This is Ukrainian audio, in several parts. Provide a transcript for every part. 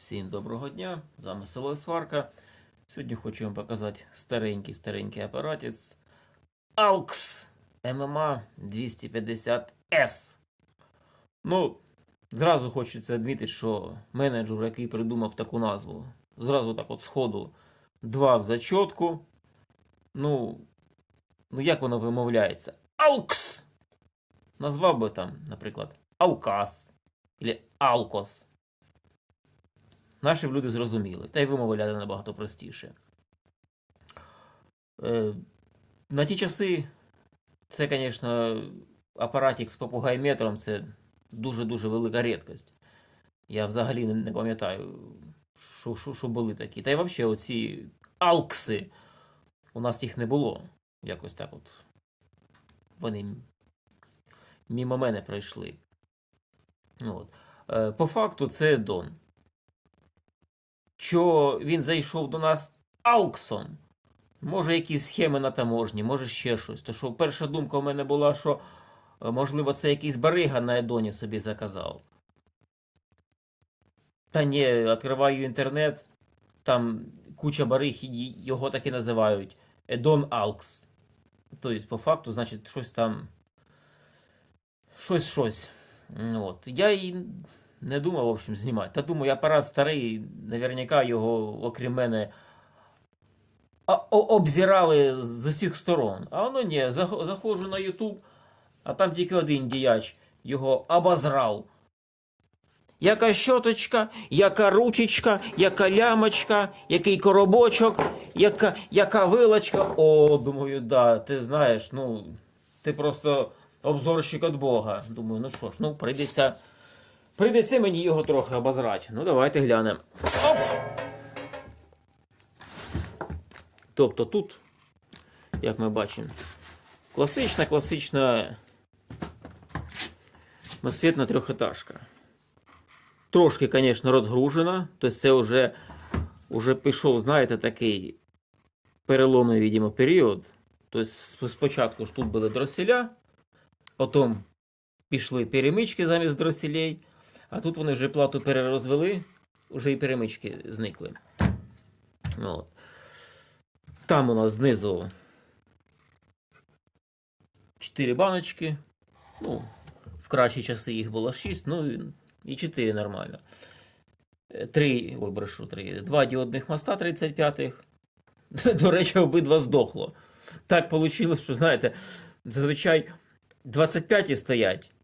Всім доброго дня! З вами село Сварка. Сьогодні хочу вам показати старенький старенький апаратець AUX MMA 250S. Ну, зразу хочеться відмітити, що менеджер, який придумав таку назву, зразу так от сходу два в зачотку. Ну, ну як воно вимовляється? AUX! Назвав би там, наприклад, Алкас. Або Алкос. Наші б люди зрозуміли, та й вимовляли набагато простіше. Е, на ті часи це, звісно, апаратик з попугайметром це дуже-дуже велика рідкость. Я взагалі не, пам'ятаю, що, що, що були такі. Та й взагалі оці алкси. У нас їх не було. Якось так от. Вони мімо мене пройшли. Ну, от. Е, по факту це Дон що він зайшов до нас Алксом. Може, якісь схеми на таможні, може ще щось. То що перша думка у мене була, що е, можливо це якийсь барига на Едоні собі заказав. Та ні, відкриваю інтернет, там куча бариг, його так і називають Едон Алкс. Тобто, по факту, значить, щось там. Щось щось. От. Я і не думав, в общем, знімати. Та думаю, апарат старий, наверняка його, окрім мене, обзирали з усіх сторон. А воно ні, заходжу на YouTube, а там тільки один діяч його обозрав. Яка щоточка, яка ручечка, яка лямочка, який коробочок, яка, яка вилочка. О, думаю, да, ти знаєш, ну, ти просто обзорщик від Бога. Думаю, ну що ж, ну прийдеться. Прийдеться мені його трохи обозрати. Ну, давайте глянемо. Оп! Тобто тут, як ми бачимо, класична, класична масфетна трьохетажка. Трошки, звісно, розгружена. Тобто це вже, вже пішов, знаєте, такий переломний, видимо, період. Тобто спочатку ж тут були дроселя, потім пішли перемички замість дроселей. А тут вони вже плату перерозвели, вже і перемички зникли. От. Там у нас знизу 4 баночки. Ну, в кращі часи їх було 6, ну і 4 нормально. 3, ой, брешу, 3. Два діодних моста 35-х. До речі, обидва здохло. Так вийшло, що, знаєте, зазвичай 25 стоять е,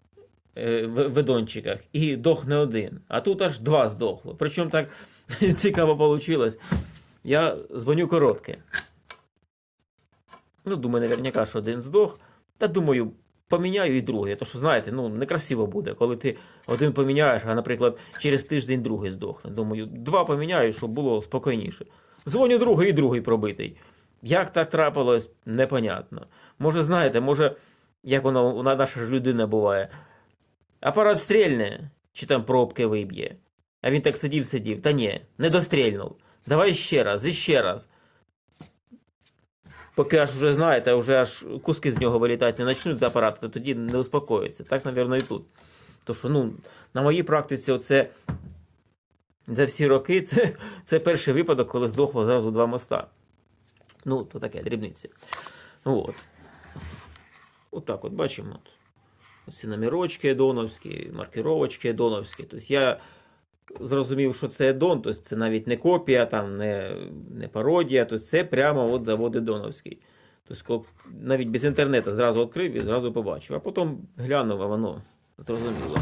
ведончиках і дохне один. А тут аж два здохло. Причому так цікаво вийшло. Я дзвоню коротке. Ну, думаю, наверняка, що один здох. Та думаю, поміняю і другий. То що, знаєте, ну некрасиво буде, коли ти один поміняєш, а, наприклад, через тиждень другий здохне. Думаю, два поміняю, щоб було спокійніше. Дзвоню другий і другий пробитий. Як так трапилось, непонятно. Може, знаєте, може, як воно наша ж людина буває. Апарат стрільне, чи там пробки виб'є. А він так сидів, сидів. Та ні, не дострільнув. Давай ще раз, і ще раз. Поки аж вже знаєте, вже аж куски з нього вилітати не почнуть з апарату, то тоді не успокоїться. Так, напевно, і тут. То що, ну, на моїй практиці, оце за всі роки, це, це перший випадок, коли здохло зразу два моста. Ну, то таке, дрібниці. От. Отак от бачимо. Оці номерочки доновські, маркировочки доновські. Тобто я зрозумів, що це Дон, тобто це навіть не копія, там, не, не пародія, тобто це прямо от заводи Доновський. Тобто навіть без інтернету зразу відкрив і зразу побачив. А потім глянув, а воно зрозуміло.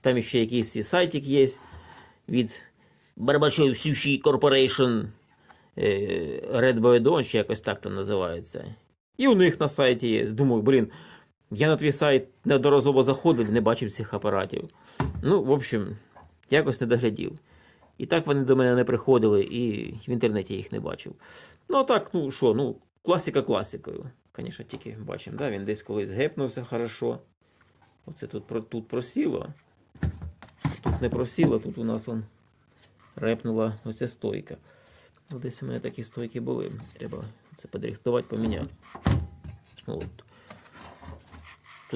Там ще якийсь сайтик є від Барбачов Sushi Corporation е, Red Boy Don, чи якось так там називається. І у них на сайті є. Думаю, блін, я на твій сайт неодноразово заходив, не бачив цих апаратів. Ну, в общем, якось не доглядів. І так вони до мене не приходили, і в інтернеті їх не бачив. Ну, а так, ну що, ну, класика класикою. Звісно, тільки бачимо, да? він десь колись гепнувся хорошо. Оце тут, тут просіло. Тут не просіло, тут у нас он репнула оця стойка. Ну, десь у мене такі стойки були. Треба це подрихтувати, поміняти. От.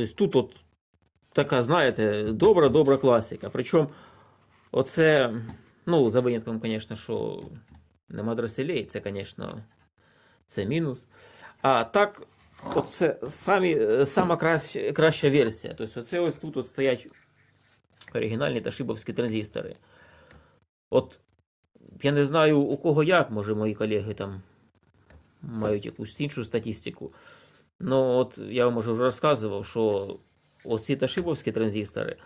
Тобто тут от така, знаєте, добра-добра класика. Причому оце Ну, за винятком, звісно, що нема дроселей, це, звісно, це мінус. А так, оце самі, сама краща, краща версія. Тобто, оце ось тут от стоять оригінальні ташибовські транзистори. От я не знаю у кого як, може мої колеги там мають якусь іншу статистику. Ну, от я вам уже розказував, що оці ташибовські транзистори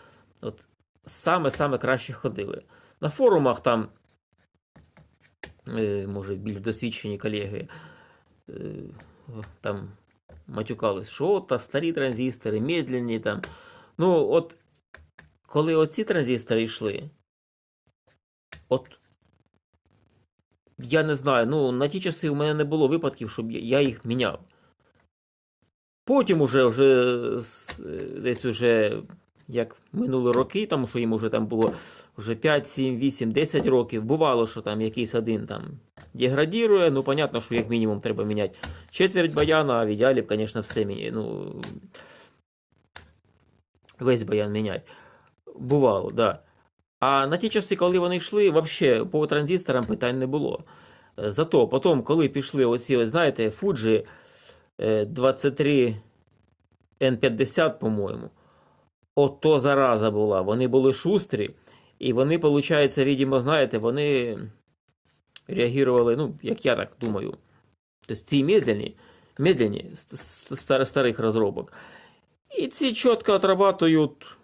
от саме-саме краще ходили. На форумах там, е, може, більш досвідчені колеги е, там матюкались, що от, та старі транзистори, медленні там. Ну, от коли оці транзистори йшли, от я не знаю, ну на ті часи у мене не було випадків, щоб я їх міняв. Потім уже, вже десь уже як минули роки, тому що їм уже там було вже 5, 7, 8, 10 років. Бувало, що там якийсь один там деградірує. Ну, понятно, що як мінімум треба міняти четверть баяна, а в ідеалі б, звісно, все міняти. Ну, весь баян міняти. Бувало, так. Да. А на ті часи, коли вони йшли, взагалі по транзисторам питань не було. Зато потім, коли пішли оці, ось, знаєте, е, 23 N50, по-моєму, ото зараза була. Вони були шустрі, і вони, виходить, відомо, знаєте, вони реагували, ну, як я так думаю. Тобто ці медленні, медленні старих розробок. І ці чітко отрабатують,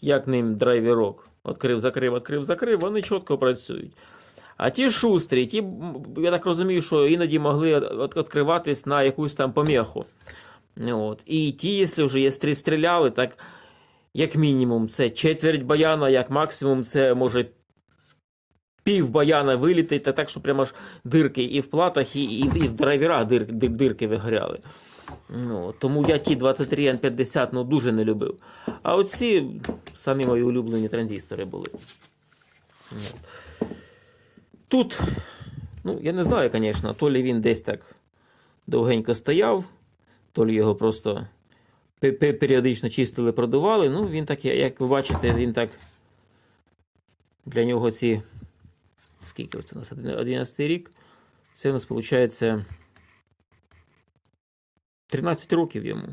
як ним драйверок. Открив, закрив, відкрив, закрив, вони чітко працюють. А ті шустрі, ті, я так розумію, що іноді могли відкриватись на якусь там помеху. От. І ті, якщо вже є стріляли, так як мінімум це четверть баяна, як максимум це може пів баяна вилітить, та так, що прямо ж дирки і в платах, і, і, і в драйверах дир, дир, дирки вигоряли. Ну, тому я ті 23 N50 ну, дуже не любив. А оці самі мої улюблені транзистори були. От. Тут, ну, я не знаю, звісно, то лі він десь так довгенько стояв, то лі його просто пе- пе- періодично чистили, продували. Ну, він так, як ви бачите, він так. Для нього ці. Скільки це у нас? 11 рік. Це у нас виходить 13 років йому.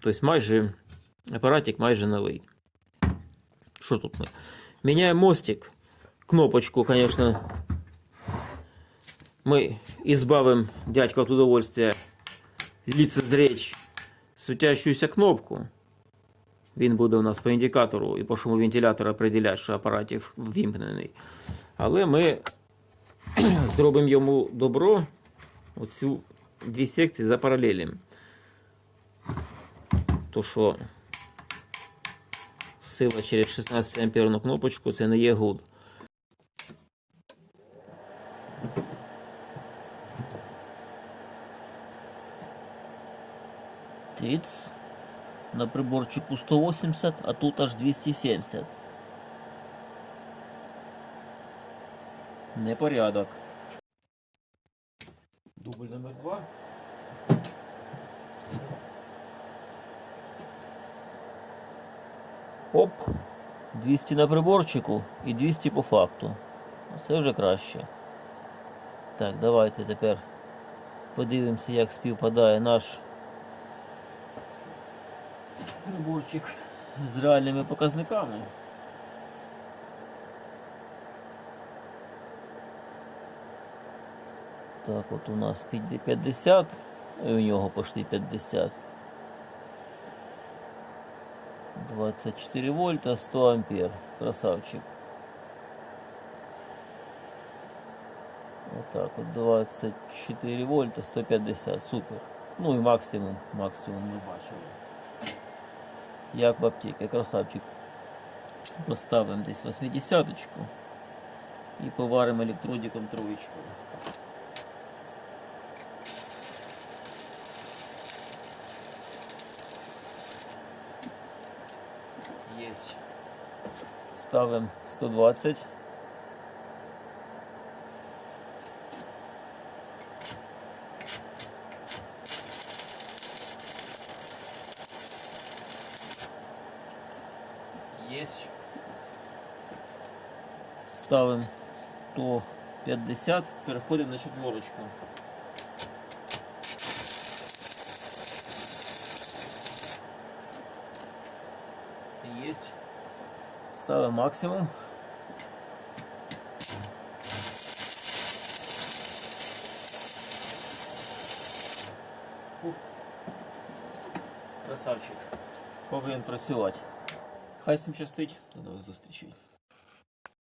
Тобто майже апаратик майже новий. Що тут ми? Міняємо мостик. Кнопочку, звісно, ми избавим дядька от удовольствия лицезреть светящуюся кнопку. Він буде у нас по індикатору і по шуму вентилятора определяти, що апаратів вімкнений. Але ми зробимо йому добро оцю дві секти за паралелем. То що сила через 16 амперну кнопочку це не є гуд. Тиц. На приборчику 180, а тут аж 270. Непорядок. Дубль номер два. Оп. 200 на приборчику і 200 по факту. Це вже краще. Так, давайте тепер подивимося, як співпадає наш приборчик з реальними показниками. Так, от у нас 50, і у нього пошли 50. 24 вольта, 100 ампер. Красавчик. Отак от 24 вольта, 150. Супер. Ну і максимум, максимум ми бачили. Як в аптеці, красавчик. Поставимо десь 80-ку і поваримо електродиком троєчку. Есть. Ставим 120. Есть. Ставимо 150, переходимо на четверочку. Есть. Ставимо максимум. Красавчик. Повинен працювати. Хай цим щастить. До нових зустрічей.